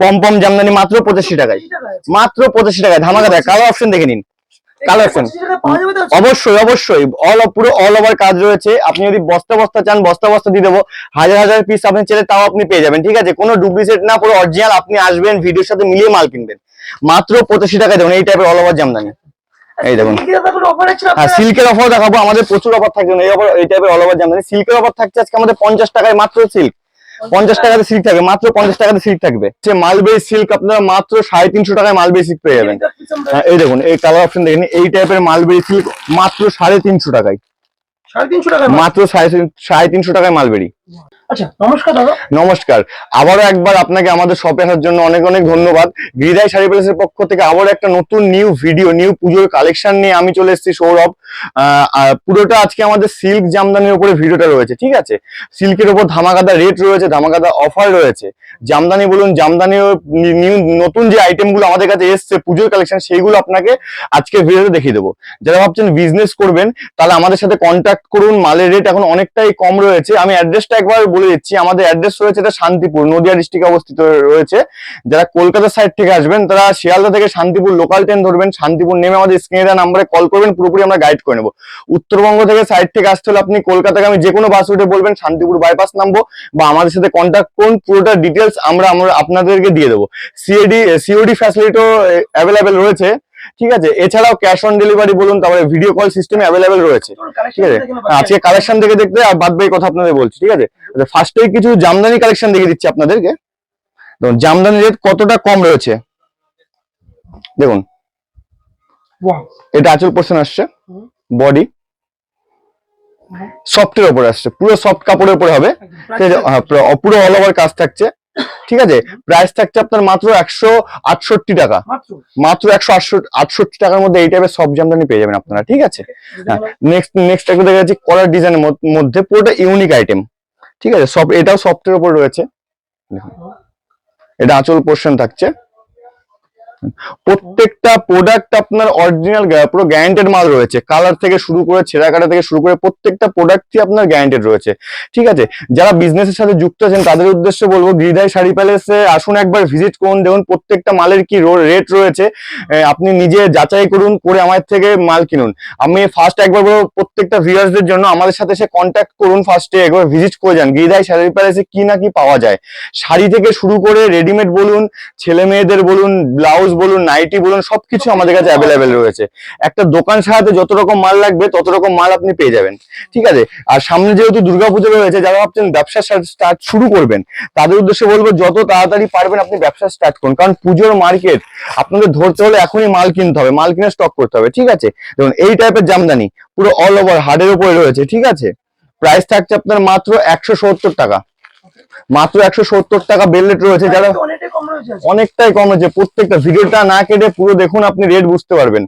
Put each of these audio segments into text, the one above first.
Pompom Jamdani মাত্র পঁচাশি টাকায়। মাত্র পঁচাশি টাকায়। ধামাকা দেয় কালো অপশন দেখে নিন। কালো অপশন অবশ্যই অবশ্যই। অল পুরো অল ওভার কাজ রয়েছে। আপনি যদি বস্তা বস্তা চান, বস্তা বস্তা দিয়ে দেবো। হাজার হাজার পিস আপনি চেলে তাও আপনি পেয়ে যাবেন, ঠিক আছে? কোনো ডুপ্লিকেট না, পুরো অরিজিনাল আপনি আসবেন, ভিডিওর সাথে মিলিয়ে মাল কিনবেন। মাত্র পঁচাশি টাকায় দেখুন এই টাইপের অল ওভার জামদানি। এই দেখুন। হ্যাঁ সিল্কের অফার দেখাবো। আমাদের প্রচুর অফার থাকবে এই অফার এই টাইপের অল ওভার জামদানি। সিল্কের অফার থাকছে আজকে আমাদের পঞ্চাশ টাকায় মাত্র সিল্ক পঞ্চাশ টাকাতে সিল্ক থাকবে মাত্র পঞ্চাশ টাকাতে সিল্ক থাকবে। সে মালবেরি সিল্ক আপনারা মাত্র সাড়ে তিনশো টাকায় মালবে সিল্ক পেয়ে যাবেন। হ্যাঁ এই দেখুন এই কালার অপশন দেখেন এই টাইপের মালবে সিল্ক মাত্র সাড়ে তিনশো টাকায়। সাড়ে তিনশো টাকা মাত্র সাড়ে তিন- সাড়ে তিনশো টাকায় মালবেরি দাদা। নমস্কার। আবারও একবার আপনাকে আমাদের শপে আসার জন্য অনেক অনেক ধন্যবাদ। পক্ষ থেকে একটা নতুন নিউ ভিডিও নিউ পুজোর কালেকশন নিয়ে আমি চলে এসেছি সৌরভ। পুরোটা আজকে আমাদের সিল্ক জামদানির ভিডিওটা রয়েছে, ঠিক আছে? সিল্কের ধামাকাদা রেট রয়েছে, ধামাকাদা অফার রয়েছে। জামদানি বলুন, জামদানি নিউ নতুন যে আইটেমগুলো আমাদের কাছে এসছে, পুজোর কালেকশন সেইগুলো আপনাকে আজকে ভিডিওতে দেখিয়ে দেবো। যারা ভাবছেন বিজনেস করবেন, তাহলে আমাদের সাথে কন্ট্যাক্ট করুন। মালের রেট এখন অনেকটাই কম রয়েছে। আমি অ্যাড্রেসটা একবার বলে দিচ্ছি, আমাদের অ্যাড্রেস রয়েছে এটা শান্তিপুর, নদিয়া ডিস্ট্রিক্টে অবস্থিত রয়েছে। যারা কলকাতা সাইড থেকে আসবেন, তারা শিয়ালদা থেকে শান্তিপুর লোকাল ট্রেন ধরবেন, শান্তিপুর নেমে আমাদের স্ক্রিনে দেওয়া নাম্বারে কল করবেন, পুরোপুরি আমরা গাইড করে নেব। উত্তরবঙ্গ থেকে সাইড থেকে আসতে হলে আপনি কলকাতাকে আমি যে কোনো বাস রুটে বলবেন, শান্তিপুর বাইপাস নামবো, বা আমাদের সাথে কন্ট্যাক্ট করুন, পুরোটা ডিটেলস আমরা আমরা আপনাদেরকে দিয়ে দেবো। সিএডি সিওডি ফ্যাসিলিটিও অ্যাভেলেবেল রয়েছে। ঠিক আছে? এছাড়াও ক্যাশ অন ডেলিভারি বলুন তারপরে ভিডিও কল সিস্টেম অ্যাভেলেবেল রয়েছে। ঠিক আছে? আজকে কালেকশন দেখে দেখতে আর বাদ বাকি কথা আপনাদের বলছি ঠিক আছে? ফার্স্টেই কিছু জামদানি কালেকশন দেখে দিচ্ছি আপনাদেরকে। দেখুন জামদানি রেট কতটা কম রয়েছে? দেখুন। এটা আঁচল পোর্শন আসছে। বডি সফটের উপরে আসছে। পুরো সফট কাপড়ের উপরে হবে। ঠিক আছে? হ্যাঁ, পুরো অল ওভার কাজ থাকছে। ঠিক আছে? প্রাইস থাকছে আপনার মাত্র একশো আটষট্টি টাকা। মাত্র? একশো আটষট্টি টাকার মধ্যে এই টাইপের সব জামদানি পেয়ে যাবেন আপনারা ঠিক আছে? নেক্সট নেক্সট একটু দেখা যাচ্ছে কলার ডিজাইনের মধ্যে পুরোটা ইউনিক আইটেম ঠিক আছে? সব এটাও সফটের উপর রয়েছে। এটা আঁচল পোর্শন থাকছে। প্রত্যেকটা প্রোডাক্ট আপনার অরিজিনাল পুরো গ্যারান্টেড মাল রয়েছে। কালার থেকে শুরু করে, ছেঁড়া কাটা থেকে শুরু করে প্রত্যেকটা প্রোডাক্টই আপনার গ্যারান্টেড রয়েছে। ঠিক আছে? যারা বিজনেসের সাথে যুক্ত আছেন, তাদের উদ্দেশ্যে বলব গিরিধাই শাড়ি প্যালেসে আসুন একবার ভিজিট করুন, দেখুন প্রত্যেকটা মালের কি রেট রয়েছে। আপনি নিজে যাচাই করুন, করে আমার থেকে মাল কিনুন। আমি ফার্স্ট একবার বলব, প্রত্যেকটা ভিউয়ার্সদের জন্য আমাদের সাথে সে কন্ট্যাক্ট করুন ফার্স্টে একবার ভিজিট করে যান। গিরিধাই শাড়ি প্যালেসে কি না কি পাওয়া যায়। শাড়ি থেকে শুরু করে রেডিমেড বলুন, ছেলে মেয়েদের বলুন ব্লাউজ বলুন নাইটি বলুন, সবকিছু আমাদের কাছে অ্যাভেলেবেল রয়েছে। একটা দোকান সারাতে যত রকম মাল লাগবে, তত রকম মাল আপনি পেয়ে যাবেন। ঠিক আছে? আর সামনে যেহেতু দুর্গাপুজো রয়েছে, যারা ভাবছেন ব্যবসা স্টার্ট শুরু করবেন, তাদের উদ্দেশ্যে বলব, যত তাড়াতাড়ি পারবেন আপনি ব্যবসা স্টার্ট করুন। কারণ পুজোর মার্কেট আপনাদের ধরতে হলে এখনই মাল কিনতে হবে, মাল কিনে স্টক করতে হবে, ঠিক আছে? দেখুন, এই টাইপের জামদানি পুরো অল ওভার হার্ডের উপরে রয়েছে, ঠিক আছে? প্রাইস থাকছে আপনার মাত্র একশো সত্তর টাকা। মাত্র একশো সত্তর টাকা বেললেট রয়েছে যারা অনেকটাই কম রয়েছে প্রত্যেকটা ভিডিওটা না কেটে পুরো দেখুন আপনি রেট বুঝতে পারবেন।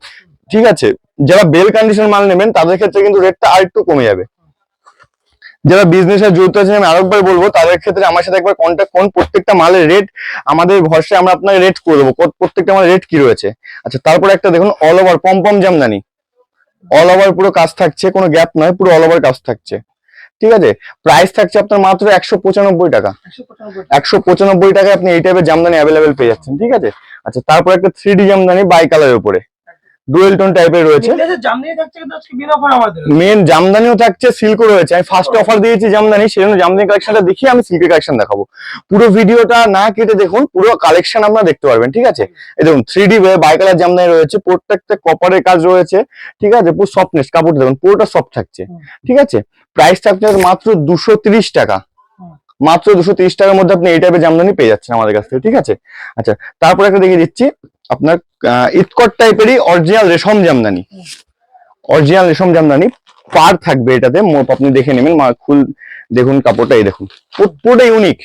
ঠিক আছে যারা বেল কন্ডিশন মাল নেবেন তাদের ক্ষেত্রে কিন্তু রেটটা আর একটু কমে যাবে। যারা বিজনেসে জড়িত আছেন আমি আরেকবার বলব তাদের ক্ষেত্রে আমার সাথে একবার কন্ট্যাক্ট করুন প্রত্যেকটা মালের রেট আমাদের ভরসায় আমরা আপনাকে রেট করে দেবো প্রত্যেকটা মালের রেট কি রয়েছে। আচ্ছা তারপরে একটা দেখুন all over pom pom Jamdani. All over পুরো কাজ থাকছে কোনো গ্যাপ নয় পুরো অল ওভার কাজ থাকছে। ঠিক আছে? প্রাইস থাকছে আপনার মাত্র একশো পঁচানব্বই টাকা। একশো পঁচানব্বই টাকায় আপনি এই টাইপের জামদানি অ্যাভেলেবেল পেয়ে যাচ্ছেন ঠিক আছে? আচ্ছা তারপর একটা থ্রি ডি জামদানি বাই কালারের উপরে। ডুয়েল টোন টাইপের রয়েছে। মেন জামদানিও থাকছে সিল্কও রয়েছে। আমি ফার্স্ট অফার দিয়েছি জামদানি সেই জন্য জামদানি কালেকশনটা দেখিয়ে আমি সিল্কের কালেকশন দেখাবো। পুরো ভিডিওটা না কেটে দেখুন পুরো কালেকশন আপনারা দেখতে পারবেন ঠিক আছে? এই দেখুন three D by colour jamdani রয়েছে প্রত্যেকটা কপারের কাজ রয়েছে ঠিক আছে? পুরো সফটনেস কাপড় দেখুন পুরোটা সফট থাকছে ঠিক আছে? প্রাইস থাকছে মাত্র দুশো তিরিশ টাকা। মাত্র দুশো তিরিশ টাকার মধ্যে আপনি এই টাইপের জামদানি পেয়ে যাচ্ছেন আমাদের কাছ থেকে ঠিক আছে? আচ্ছা তারপর একটা দেখিয়ে দিচ্ছি। আপনার ইটকট টাইপেরই অরিজিনাল রেশম জামদানি। অরিজিনাল রেশম জামদানি, পার থাকবে এটাতে মোপ আপনি দেখে নেবেন, মা, খুল, দেখুন কাপড়টা, এই দেখুন। পুরোটা ইউনিক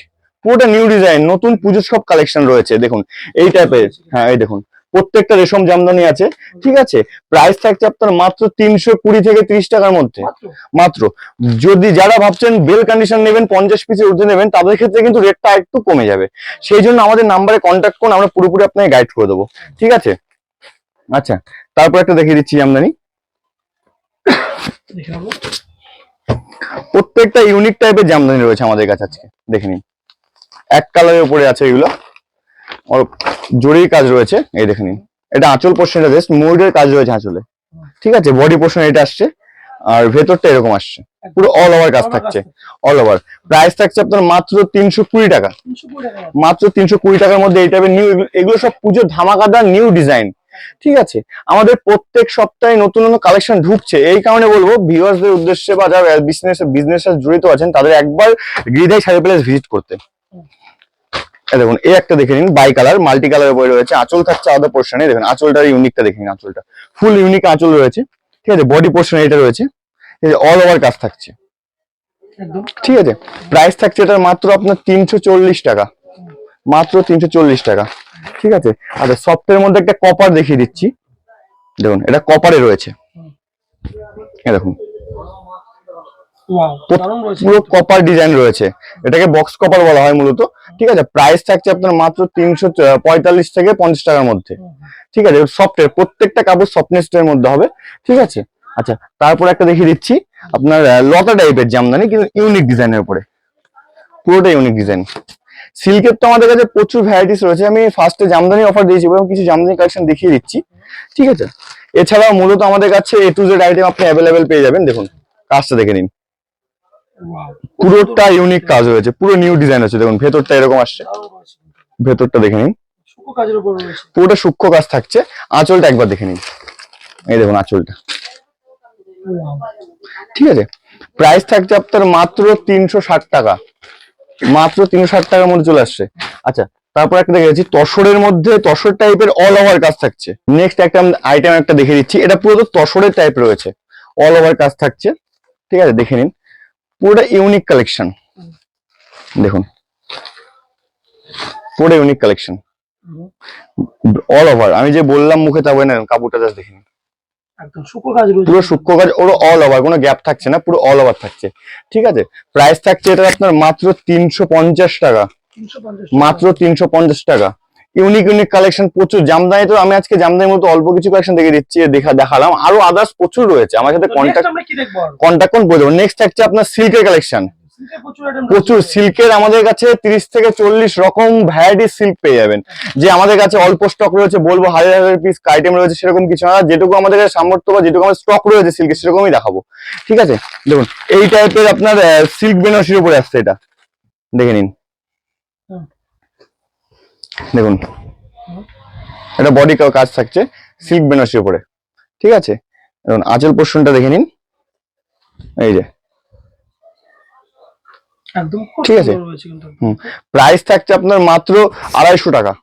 পুরোটা নিউ ডিজাইন নতুন পুজোর সব কালেকশন রয়েছে, দেখুন, এই টাইপের হ্যাঁ এই দেখুন। প্রত্যেকটা রেশম জামদানি আছে ঠিক আছে? প্রাইস থাকছে আপনার মাত্র তিনশো কুড়ি থেকে ত্রিশ টাকার মধ্যে। মাত্র? যদি যারা ভাবছেন বেল কন্ডিশন নেবেন পঞ্চাশ পিসের ঊর্ধ্বে নেবেন তাদের ক্ষেত্রে কিন্তু রেটটা একটু কমে যাবে। সেই জন্য আমাদের নাম্বারে কন্ট্যাক্ট করুন আমরা পুরোপুরি আপনাকে গাইড করে দেবো। ঠিক আছে? আচ্ছা তারপর একটা দেখিয়ে দিচ্ছি জামদানি। প্রত্যেকটা ইউনিক টাইপের জামদানি রয়েছে আমাদের কাছে আজকে। দেখে নিন। এক কালারের উপরে আছে এগুলো। জরির কাজ রয়েছে। এই দেখে নিন। এটা আঁচল পোর্শনটা জাস্ট ময়ূরের কাজ রয়েছে আঁচলে। ঠিক আছে? বডি পোর্শন এটা আসছে। আর ভেতরটা এরকম আসছে। পুরো অল ওভার কাজ থাকছে। অল ওভার প্রাইস থাকছে আপনার মাত্র তিনশো কুড়ি টাকা। মাত্র তিনশো কুড়ি টাকার মধ্যে এই টাইপের নিউ এগুলো সব পুজোর ধামাকাদার নিউ ডিজাইন ঠিক আছে? আমাদের প্রত্যেক সপ্তাহে নতুন নতুন কালেকশন ঢুকছে। এই কারণে বলব ভিউয়ার্সদের উদ্দেশ্যে বা যারা বিজনেস বিজনেস জড়িত আছেন তাদের একবার গিরিধাই শাড়ি প্যালেস ভিজিট করতে। দেখুন এই একটা দেখে নিন বাই কালার মাল্টি কালার বই রয়েছে আঁচল থাকছে আলাদা পোর্শনে দেখুন আঁচলটার ইউনিকটা দেখে নিন আঁচলটা। ফুল ইউনিক আঁচল রয়েছে ঠিক আছে বডি পোর্শন এটা রয়েছে অল ওভার কাজ থাকছে। ঠিক আছে প্রাইস থাকছে এটার মাত্র আপনার তিনশো চল্লিশ টাকা মাত্র তিনশো চল্লিশ টাকা ঠিক আছে। আচ্ছা সফটের মধ্যে একটা কপার দেখিয়ে দিচ্ছি দেখুন এটা কপারে রয়েছে। দেখুন পুরো কপার ডিজাইন রয়েছে। এটাকে বক্স কপার বলা হয় মূলত। ঠিক আছে প্রাইস থাকছে আপনার মাত্র তিনশো পঁয়তাল্লিশ থেকে পঞ্চাশ টাকার মধ্যে। ঠিক আছে সফটের প্রত্যেকটা কাপড় সফটনেসের মধ্যে হবে। ঠিক আছে? আচ্ছা তারপর একটা দেখিয়ে দিচ্ছি আপনার লতা টাইপের জামদানি কিন্তু ইউনিক ডিজাইনের উপরে। পুরোটা ইউনিক ডিজাইন সিল্কের তো আমাদের কাছে প্রচুর ভ্যারাইটিস রয়েছে। আমি ফার্স্টে জামদানি অফার দিয়েছি এবং কিছু জামদানি কালেকশন দেখিয়ে দিচ্ছি। ঠিক আছে? এছাড়াও মূলত আমাদের কাছে এ টু জেড আইটেম আপনি অ্যাভেলেবেল পেয়ে যাবেন। দেখুন কাজটা দেখে নিন। পুরোটা ইউনিক কাজ হয়েছে পুরো নিউ ডিজাইন আছে দেখুন ভেতরটা এরকম আসছে। ভেতরটা দেখে নিন। পুরোটা সূক্ষ্ম কাজ থাকছে আঁচলটা একবার দেখে নিন। এই দেখুন আঁচলটা। ঠিক আছে? প্রাইস থাকছে আপনার মাত্র তিনশো ষাট টাকা। মাত্র তিনশো ষাট টাকার মধ্যে চলে আসছে। আচ্ছা তারপর একটা দেখে যাচ্ছি তসরের মধ্যে তসর টাইপের অল ওভার কাজ থাকছে। নেক্সট একটা আইটেম একটা দেখে দিচ্ছি এটা পুরো তো তসরের টাইপ রয়েছে। অল ওভার কাজ থাকছে। ঠিক আছে দেখে নিন। পুরোটা ইউনিক কালেকশন দেখুন। পুরো ইউনিক কালেকশন অল ওভার আমি যে বললাম মুখে তা না কাপড়টা জাস্ট দেখে একদম শুকো কাজ পুরো সূক্ষ্ম কাজ ওরও অল ওভার কোনো গ্যাপ থাকছে না পুরো অল ওভার থাকছে। ঠিক আছে? প্রাইস থাকছে এটা আপনার মাত্র তিনশো পঞ্চাশ টাকা। মাত্র তিনশো পঞ্চাশ টাকা। ইউনিক ইউনিক কালেকশন প্রচুর। জামদানি তো আমি আজকে জামদানির মতো অল্প কিছু কালেকশন দেখে দিচ্ছি দেখা দেখালাম। আরও আদার্স প্রচুর রয়েছে। আমার সাথে কন্ট্যাক্ট কন্ট্যাক্ট কোন বলে নেক্সট থাকছে আপনার সিল্কের কালেকশন প্রচুর। সিল্কের আমাদের কাছে তিরিশ থেকে চল্লিশ রকম ভ্যারাইটি সিল্ক পেয়ে যাবেন। যে আমাদের কাছে অল্প স্টক রয়েছে বলব হাজার হাজার পিস আইটেম রয়েছে সেরকম কিছু না। যেটুকু আমাদের কাছে সামর্থ্য বা যেটুকু আমাদের স্টক রয়েছে সিল্কের সেরকমই দেখাবো। ঠিক আছে? দেখুন এই টাইপের আপনার সিল্ক বেনারসির উপরে আসছে এটা। দেখে নিন। দেখুন। এটা বডি কাজ থাকছে সিল্ক বেনারসির উপরে। ঠিক আছে? দেখুন আঁচল পোর্শনটা দেখে নিন। এই যে। একদম ঠিক আছে। হুম। প্রাইস থাকছে আপনার মাত্র আড়াইশো টাকা।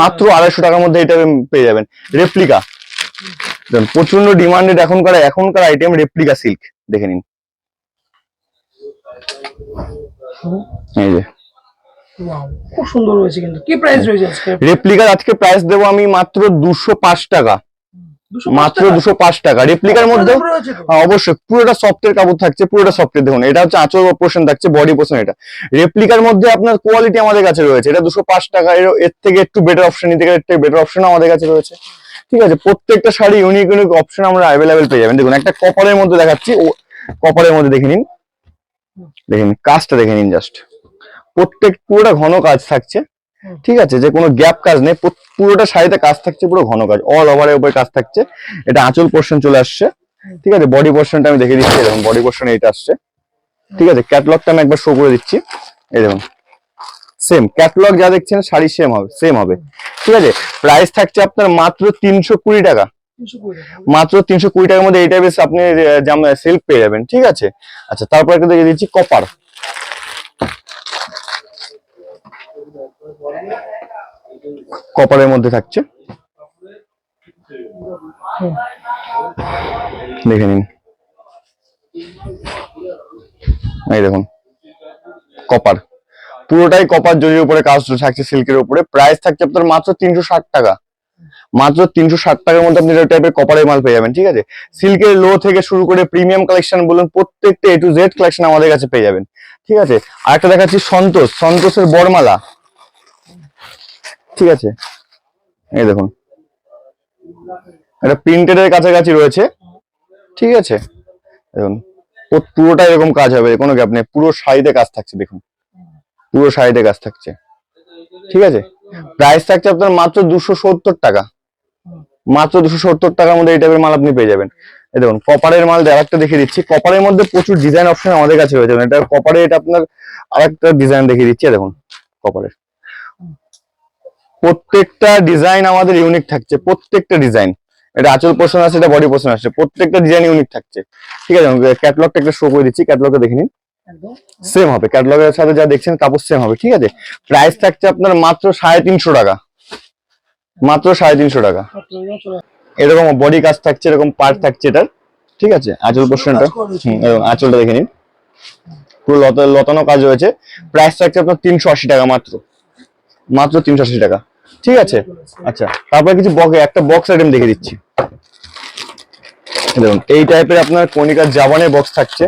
মাত্র আড়াইশো টাকার মধ্যে এটা পেয়ে যাবেন। রেপ্লিকা প্রচণ্ড ডিমান্ডেড এখনকার এখনকার আইটেম রেপ্লিকা সিল্ক দেখে নিন। এই যে। খুব সুন্দর রয়েছে কিন্তু। কি প্রাইস রয়েছে আজকে? রেপ্লিকার আজকে প্রাইস দেবো আমি মাত্র দুশো পাঁচ টাকা। মাত্র দুশো পাঁচ টাকা। রেপ্লিকার মধ্যে হ্যাঁ, অবশ্যই। পুরোটা সফটের কাপড় থাকছে পুরোটা সফটের দেখুন এটা হচ্ছে আঁচল পোর্শন থাকছে বডি পোর্শন এটা। রেপ্লিকার মধ্যে আপনার কোয়ালিটি আমাদের কাছে রয়েছে। এটা দুশো পাঁচ টাকা। এর এর থেকে একটু বেটার অপশন নিতে গেলে এর থেকে বেটার অপশন আমাদের কাছে রয়েছে। ঠিক আছে? প্রত্যেকটা শাড়ি ইউনিক ইউনিক অপশন আমরা অ্যাভেলেবেল পেয়ে যাবেন। দেখুন একটা কপারের মধ্যে দেখাচ্ছি। ও কপারের মধ্যে দেখে নিন। দেখে নিন কাজটা দেখে নিন জাস্ট প্রত্যেক পুরোটা ঘন কাজ থাকছে। ঠিক আছে? যে কোনো গ্যাপ কাজ নেই। পুরোটা শাড়িতে কাজ থাকছে পুরো ঘন কাজ। অল ওভারের উপরে কাজ থাকছে। এটা আঁচল পোর্শন চলে আসছে। ঠিক আছে? বডি পোর্শনটা আমি দেখে দিচ্ছি। এরকম বডি পোর্শন এইটা আসছে। ঠিক আছে? ক্যাটলগটা আমি একবার শো করে দিচ্ছি। এই দেখুন। সেম ক্যাটলগ যা দেখছেন শাড়ি সেম হবে। সেম হবে। ঠিক আছে? প্রাইস থাকছে আপনার মাত্র তিনশো কুড়ি টাকা। মাত্র তিনশো কুড়ি টাকার মধ্যে এইটা বেশ আপনি সিল্ক পেয়ে যাবেন। ঠিক আছে? আচ্ছা তারপর একটা দেখে দিচ্ছি কপার কপারের মধ্যে থাকছে। দেখে নিন। এই দেখুন কপার পুরোটাই কপার জরির উপরে কাজ থাকছে সিল্কের উপরে। প্রাইস থাকছে আপনার মাত্র তিনশো ষাট টাকা। মাত্র তিনশো ষাট টাকার মধ্যে আপনি টাইপের কপারের মাল পেয়ে যাবেন, ঠিক আছে? সিল্কের লো থেকে শুরু করে প্রিমিয়াম কালেকশন বলুন, প্রত্যেকটা এ টু জেড কালেকশন আমাদের কাছে পেয়ে যাবেন, ঠিক আছে? আর একটা দেখাচ্ছি সন্তোষ। সন্তোষের বরমালা। ঠিক আছে। এই দেখুন। এটা প্রিন্টেড এর কাছাকাছি রয়েছে। ঠিক আছে? দেখুন পুরোটা এরকম কাজ হবে, কোনো গ্যাপ নেই। পুরো শাড়িতে কাজ থাকছে, দেখুন। পুরো শাড়িতে কাজ থাকছে। ঠিক আছে? প্রাইস থাকছে আপনার মাত্র দুশো সত্তর টাকা। মাত্র দুশো সত্তর টাকার মধ্যে এই টাইপের মাল আপনি পেয়ে যাবেন। এই দেখুন কপারের মাল আরেকটা দেখিয়ে দিচ্ছি। কপারের মধ্যে প্রচুর ডিজাইন অপশন আমাদের কাছে রয়েছে। এটা কপারে এটা আপনার আরেকটা ডিজাইন দেখিয়ে দিচ্ছি দেখুন কপারের প্রত্যেকটা ডিজাইন আমাদের ইউনিক থাকছে প্রত্যেকটা ডিজাইন এটা আঁচল পোর্শন আছে এটা বডি পোর্শন আছে প্রত্যেকটা ডিজাইন ইউনিক থাকছে। ঠিক আছে ক্যাটলগটা একটা শো করে দিচ্ছি ক্যাটলগটা দেখে নিন। সেম হবে ক্যাটলগের সাথে যা দেখছেন কাপড় সেম হবে ঠিক আছে? প্রাইস থাকছে আপনার মাত্র সাড়ে তিনশো টাকা। মাত্র সাড়ে তিনশো টাকা। এরকম বডি কাজ থাকছে এরকম পার্ট থাকছে এটার ঠিক আছে? আঁচল পোর্শনটা আঁচলটা দেখে নিন। পুরো লত লতানো কাজ রয়েছে। প্রাইস থাকছে আপনার তিনশো আশি টাকা মাত্র। মাত্র তিনশো আশি টাকা। ঠিক আছে? আচ্ছা তারপরে কিছু বক্স একটা বক্স আইটেম দেখে দিচ্ছি। দেখুন, এই টাইপের আপনার কনিকার জাবানের বক্স থাকছে।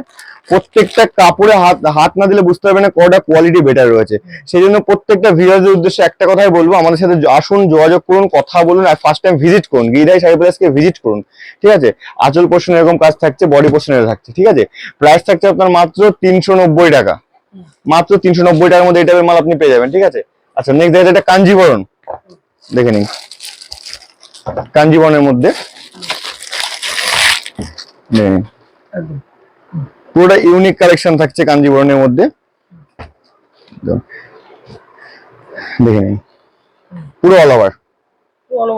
প্রত্যেকটা কাপড়ে হাত হাত না দিলে বুঝতে পারবে না কটা কোয়ালিটি বেটার রয়েছে। সেই জন্য প্রত্যেকটা ভিউয়ারদের উদ্দেশ্যে একটা কথাই বলব, আমাদের সাথে আসুন, যোগাযোগ করুন, কথা বলুন, আর ফার্স্ট টাইম ভিজিট করুন। গিরাই শাড়ি ভিজিট করুন। ঠিক আছে? আচল পোর্শন এরকম কাজ থাকছে বডি পোর্শন থাকছে। ঠিক আছে? প্রাইস থাকছে আপনার মাত্র তিনশো নব্বই টাকা। মাত্র তিনশো নব্বই টাকার মধ্যে এই টাইপের মাল আপনি পেয়ে যাবেন। ঠিক আছে? আচ্ছা নেক্সট দেখা এটা কাঞ্জিবরণ দেখে নিন। কাঞ্জিবরণের মধ্যে। পুরোটা ইউনিক কালেকশন থাকছে কাঞ্জিবরণের মধ্যে। দেখে নিন। পুরো অল ওভার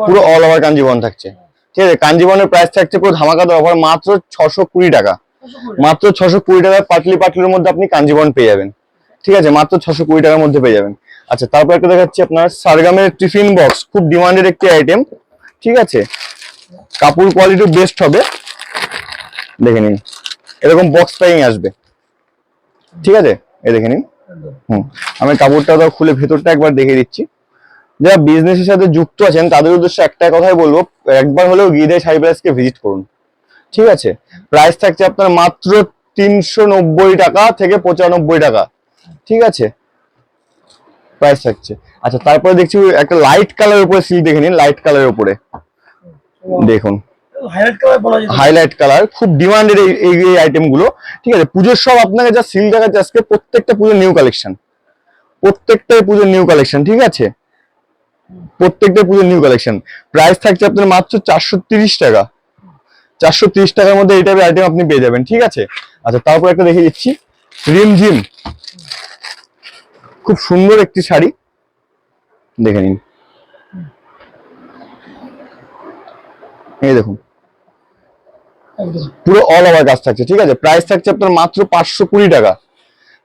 পুরো অল ওভার কাঞ্জিবরণ থাকছে। ঠিক আছে কাঞ্জিবরণের প্রাইস থাকছে পুরো ধামাকাদার অফার মাত্র ছশো কুড়ি টাকা। মাত্র ছশো কুড়ি টাকায় পাটলি পাটলির মধ্যে আপনি কাঞ্জিবরণ পেয়ে যাবেন। ঠিক আছে, মাত্র ছশো কুড়ি টাকার মধ্যে পেয়ে যাবেন। আচ্ছা তারপর একটা দেখাচ্ছি আপনার সারগামের টিফিন বক্স, খুব ডিমান্ডেড একটি আইটেম ঠিক আছে? কাপড় কোয়ালিটি বেস্ট হবে। দেখে নিন, এরকম বক্স প্যাকিং আসবে। ঠিক আছে? এ দেখে নিন। হুম, আমি কাপড়টা তো খুলে ভেতরটা একবার দেখে দিচ্ছি। যারা বিজনেসের সাথে যুক্ত আছেন, তাদের উদ্দেশ্যে একটা কথাই বলব, একবার হলেও গিয়ে শাড়ি প্লাসকে ভিজিট করুন। ঠিক আছে? প্রাইস থাকছে আপনার মাত্র তিনশো নব্বই টাকা থেকে পঁচানব্বই টাকা। ঠিক আছে? প্রাইস থাকছে। আচ্ছা তারপরে দেখছি একটা লাইট কালারের উপরে সিল দেখে নিন লাইট কালারের উপরে। দেখুন। হাইলাইট কালার বলা যেতে হাইলাইট কালার খুব ডিমান্ডেড এই এই এই আইটেমগুলো। ঠিক আছে পুজোর সব আপনাকে যা সিল দেখাচ্ছে আজকে প্রত্যেকটা পুজোর নিউ কালেকশন প্রত্যেকটাই পুজোর নিউ কালেকশন ঠিক আছে? প্রত্যেকটা পুজোর নিউ কালেকশন প্রাইস থাকছে আপনার মাত্র চারশো তিরিশ টাকা। চারশো তিরিশ টাকার মধ্যে এই টাইপের আইটেম আপনি পেয়ে যাবেন ঠিক আছে? আচ্ছা তারপর একটা দেখে দিচ্ছি। রিমঝিম। খুব সুন্দর একটি শাড়ি। দেখে নিন। এই দেখুন। পুরো অল ওভার কাজ থাকছে, ঠিক আছে? প্রাইস থাকছে আপনার মাত্র পাঁচশো কুড়ি টাকা।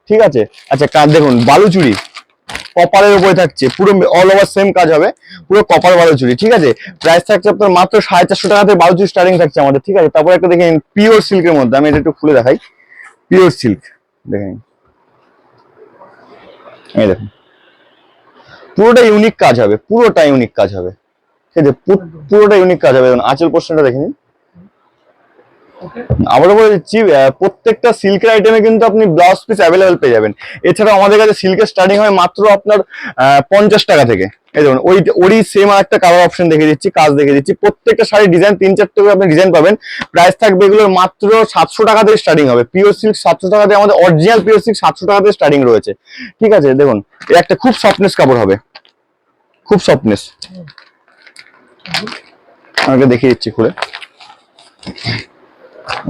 ঠিক আছে? আচ্ছা কাজ দেখুন, বালুচুরি। কপারের উপরে থাকছে। পুরো অল ওভার সেম কাজ হবে। পুরো কপার বালুচুরি, ঠিক আছে? প্রাইস থাকছে আপনার মাত্র সাড়ে চারশো টাকাতে বালুচুরি স্টার্টিং থাকছে আমাদের, ঠিক আছে? তারপর একটা দেখেন পিওর সিল্কের মধ্যে। আমি এটা একটু খুলে দেখাই। পিওর সিল্ক দেখে নিন। এই দেখুন। পুরোটা ইউনিক কাজ হবে পুরোটা ইউনিক কাজ হবে। ঠিক আছে পুরোটা ইউনিক কাজ হবে। আচল পোর্শনটা দেখে নিন। আবারও বলে দিচ্ছি প্রত্যেকটা সিল্কের আইটেমে কিন্তু আপনি ব্লাউজ পিস অ্যাভেলেবেল পেয়ে যাবেন। এছাড়াও আমাদের কাছে সিল্কের স্টার্টিং হয় মাত্র আপনার পঞ্চাশ টাকা থেকে। এই দেখুন ওই ওরই সেম আর একটা কালার অপশন দেখে দিচ্ছি কাজ দেখে দিচ্ছি। প্রত্যেকটা শাড়ি ডিজাইন তিন চারটে করে আপনি ডিজাইন পাবেন। প্রাইস থাকবে এগুলোর মাত্র সাতশো টাকা থেকে স্টার্টিং হবে। পিওর সিল্ক সাতশো টাকা থেকে আমাদের অরিজিনাল পিওর সিল্ক সাতশো টাকা থেকে স্টার্টিং রয়েছে। ঠিক আছে দেখুন এর একটা খুব সফটনেস কাপড় হবে। খুব সফটনেস আমাকে দেখিয়ে দিচ্ছি খুলে।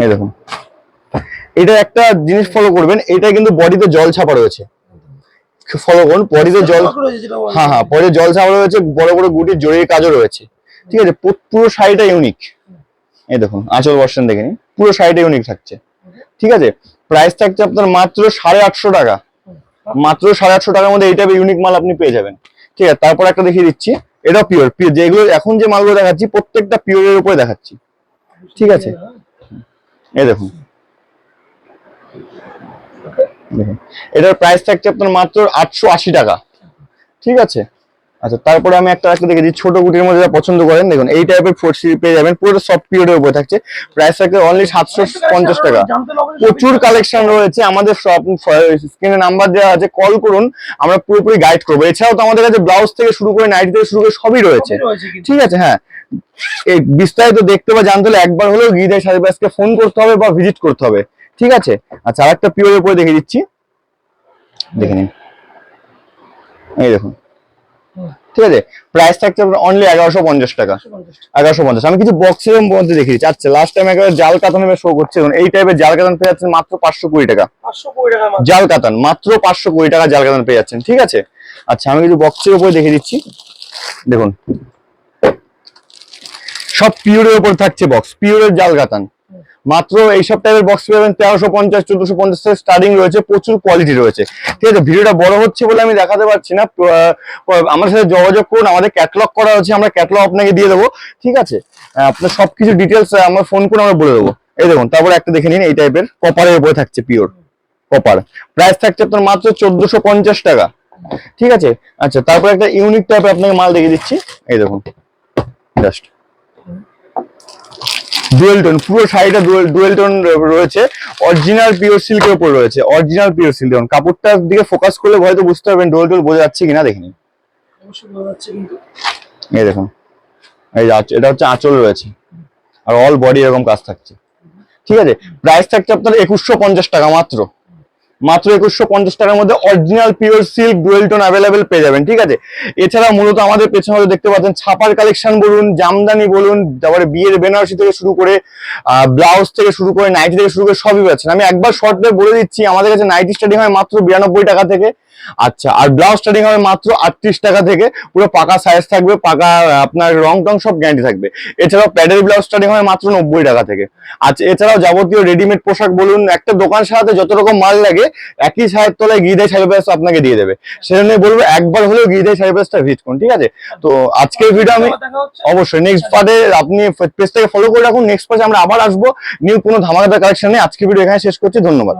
এই দেখুন। এটা একটা জিনিস ফলো করবেন এটা কিন্তু বডিতে জল ছাপা রয়েছে। ফলো করুন বডিতে জল হ্যাঁ হ্যাঁ পরে জল ছাপা রয়েছে বড় বড় গুটির জড়িয়ে কাজও রয়েছে। ঠিক আছে পুরো শাড়িটা ইউনিক এই দেখুন আঁচল বর্ষণ দেখে নিন। পুরো শাড়িটা ইউনিক থাকছে। ঠিক আছে প্রাইস থাকছে আপনার মাত্র সাড়ে আটশো টাকা। মাত্র সাড়ে আটশো টাকার মধ্যে এই টাইপের ইউনিক মাল আপনি পেয়ে যাবেন। ঠিক আছে তারপর একটা দেখিয়ে দিচ্ছি। এটাও পিওর যেগুলো এখন যে মালগুলো দেখাচ্ছি প্রত্যেকটা পিওরের উপরে যাচ্ছে ঠিক আছে এই দেখুন। দেখুন। এটার প্রাইস থাকছে আপনার মাত্র আটশো আশি টাকা। ঠিক আছে? আচ্ছা তারপরে আমি একটা একটা দেখেছি ছোট গুটির মধ্যে যা পছন্দ করেন দেখুন এই টাইপের ফোর ফোর্সি পেয়ে যাবেন পুরো সফট পিরিয়ডের উপরে থাকছে। প্রাইস থাকছে অনলি সাতশো পঞ্চাশ টাকা। প্রচুর কালেকশন রয়েছে আমাদের সব স্ক্রিনে নাম্বার দেওয়া আছে কল করুন আমরা পুরোপুরি গাইড করব। এছাড়াও তো আমাদের কাছে ব্লাউজ থেকে শুরু করে নাইটি থেকে শুরু করে সবই রয়েছে। ঠিক আছে হ্যাঁ। এই বিস্তারিত দেখতে বা জানতে হলে একবার হলেও গিয়ে শাড়ি ব্যাসকে ফোন করতে হবে বা ভিজিট করতে হবে। ঠিক আছে? আচ্ছা আর একটা পিওরের উপরে দেখে দিচ্ছি। দেখে নিন। এই দেখুন। ঠিক আছে? প্রাইস থাকছে অনলি এগারোশো পঞ্চাশ টাকা। এগারোশো পঞ্চাশ। আমি কিছু বক্সের মধ্যে দেখিয়ে দিচ্ছি আচ্ছা লাস্ট টাইম একবার জাল কাতান শো করছে। এই টাইপের জাল কাতান পেয়ে যাচ্ছেন মাত্র পাঁচশো কুড়ি টাকা। জাল কাতান মাত্র পাঁচশো কুড়ি টাকা জাল কাতান পেয়ে যাচ্ছেন। ঠিক আছে? আচ্ছা আমি কিছু বক্সের উপরে দেখে দিচ্ছি। দেখুন। সব পিওরের উপর থাকছে বক্স পিওরের জাল কাতান। মাত্র এইসব টাইপের বক্স পাবেন তেরোশো পঞ্চাশ, চোদ্দশো পঞ্চাশ স্টার্টিং রয়েছে, প্রচুর কোয়ালিটি রয়েছে। ঠিক আছে, ভিডিওটা বড় হচ্ছে বলে আমি দেখাতে পারছি না আমার সাথে যোগাযোগ করুন, আমাদের ক্যাটলগ করা হচ্ছে, আমরা ক্যাটলগ আপনাকে দিয়ে দেবো, ঠিক আছে? আপনার সবকিছু ডিটেলস আমার ফোন করে আমরা বলে দেবো। এই দেখুন, তারপর একটা দেখে নিন, এই টাইপের কপারের উপরে থাকছে পিওর কপার প্রাইস থাকছে আপনার মাত্র চোদ্দশো পঞ্চাশ টাকা। ঠিক আছে? আচ্ছা তারপর একটা ইউনিক টাইপের আপনাকে মাল দেখিয়ে দিচ্ছি। এই দেখুন জাস্ট ডুয়েল টোন পুরো শাড়িটা ডুয়েল টোন রয়েছে। অরিজিনাল পিওর সিল্কের উপর রয়েছে অরিজিনাল পিওর সিল্ক দেখুন কাপড়টার দিকে ফোকাস করলে হয়তো বুঝতে পারবেন ডুয়েল টোন বোঝা যাচ্ছে কিনা দেখিনি এই দেখুন এই এটা হচ্ছে আঁচল রয়েছে আর অল বডি এরকম কাজ থাকছে। ঠিক আছে প্রাইস থাকছে আপনার একুশশো পঞ্চাশ টাকা মাত্র। মাত্র একুশশো পঞ্চাশ টাকার মধ্যে original pure silk dual tone available পেয়ে যাবেন, ঠিক আছে? এছাড়া মূলত আমাদের পেছনে হয়তো দেখতে পাচ্ছেন ছাপার কালেকশন বলুন, জামদানি বলুন, তারপরে বিয়ের বেনারসি থেকে শুরু করে ব্লাউজ থেকে শুরু করে নাইটি থেকে শুরু করে সবই পাচ্ছেন। আমি একবার শর্টে বলে দিচ্ছি, আমাদের কাছে নাইটি স্টার্টিং হয় মাত্র বিরানব্বই টাকা থেকে। আচ্ছা আর ব্লাউজ স্টার্টিং হবে মাত্র আটত্রিশ টাকা থেকে। পুরো পাকা সাইজ থাকবে, পাকা আপনার রং টং সব গ্যারান্টি থাকবে। এছাড়াও প্যাডেল ব্লাউজ স্টার্টিং হয় মাত্র নব্বই টাকা থেকে। আচ্ছা এছাড়াও যাবতীয় রেডিমেড পোশাক বলুন, একটা দোকান সাথে যত রকম মাল লাগে একই সাহেব তলায় গিয়ে সাহেব আপনাকে দিয়ে দেবে। সেটা নিয়ে বলব একবার হলেও গিয়ে সাহেব ভিজিট করুন ঠিক আছে? তো আজকের ভিডিও আমি অবশ্যই নেক্সট পার্টে আপনি পেজটাকে ফলো করে রাখুন নেক্সট পার্টে আমরা আবার আসব। নিউ কোনো ধামাকাদার কালেকশন নিয়ে আজকের ভিডিও এখানে শেষ করছি ধন্যবাদ।